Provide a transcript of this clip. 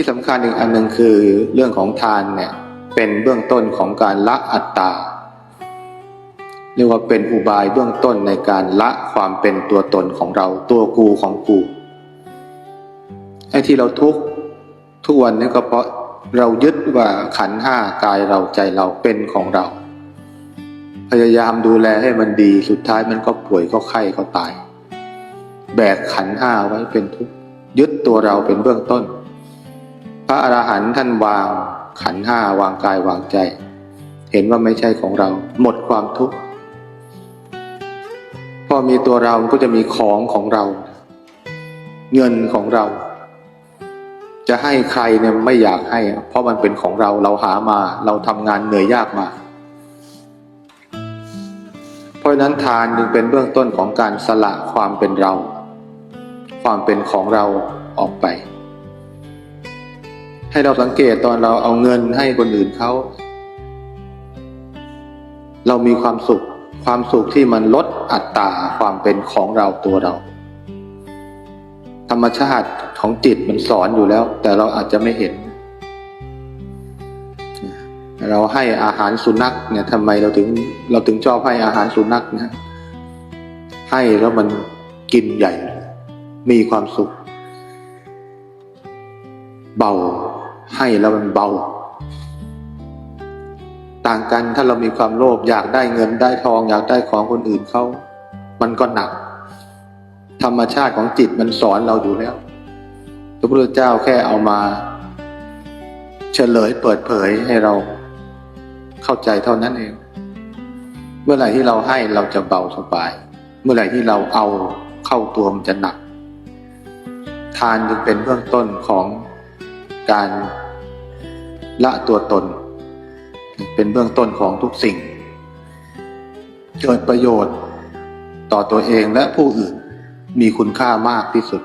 ที่สำคัญอีกอันหนึ่งคือเรื่องของทานเนี่ยเป็นเบื้องต้นของการละอัตตาเรียกว่าเป็นอุบายเบื้องต้นในการละความเป็นตัวตนของเราตัวกูของกูไอ้ที่เราทุกทุกวันนี้ก็เพราะเรายึดว่าขันห้ากายเราใจเราเป็นของเรา พยายามดูแลให้มันดีสุดท้ายมันก็ป่วยก็ไข้ก็ตาย แบกขันห้าไว้เป็นทุกยึดตัวเราเป็นเบื้องต้น พระอรหันต์ท่านวางขันห้าวางกายวางใจ เห็นว่าไม่ใช่ของเรา หมดความทุกข์พอมีตัวเราก็จะมีของของเรา เงินของเรา จะให้ใครเนี่ยไม่อยากให้ เพราะมันเป็นของเราเราหามา เราทำงานเหนื่อยยากมา เพราะนั้นทานจึงเป็นเบื้องต้นของการสละความเป็นเรา ความเป็นของเราออกไป ให้เราสังเกตตอนเราเอาเงินให้คนอื่นเขา เรามีความสุข ความสุขที่มันลดอัตราความเป็นของเราตัวเรา ธรรมชาติของจิตมันสอนอยู่แล้ว แต่เราอาจจะไม่เห็น เราให้อาหารสุนัขเนี่ยทำไมเราถึงเราถึงชอบให้อาหารสุนัขนะให้แล้วมันกินใหญ่ มีความสุข เบา ให้แล้วมันเบา ต่างกันถ้าเรามีความโลภอยากได้เงินได้ทอง อยากได้ของคนอื่นเขา มันก็หนัก ธรรมชาติของจิตมันสอนเราอยู่แล้ว พระพุทธเจ้าแค่เอามา เฉลยเปิดเผยให้เราเข้าใจเท่านั้นเอง เมื่อไหร่ที่เราให้เราจะเบาสบาย เมื่อไหร่ที่เราเอาเข้าตัวมันจะหนัก ทานจึงเป็นเบื้องต้นของ การละตัวตน เป็นเบื้องต้นของทุกสิ่ง เกิดประโยชน์ต่อตัวเองและผู้อื่นมีคุณค่ามากที่สุด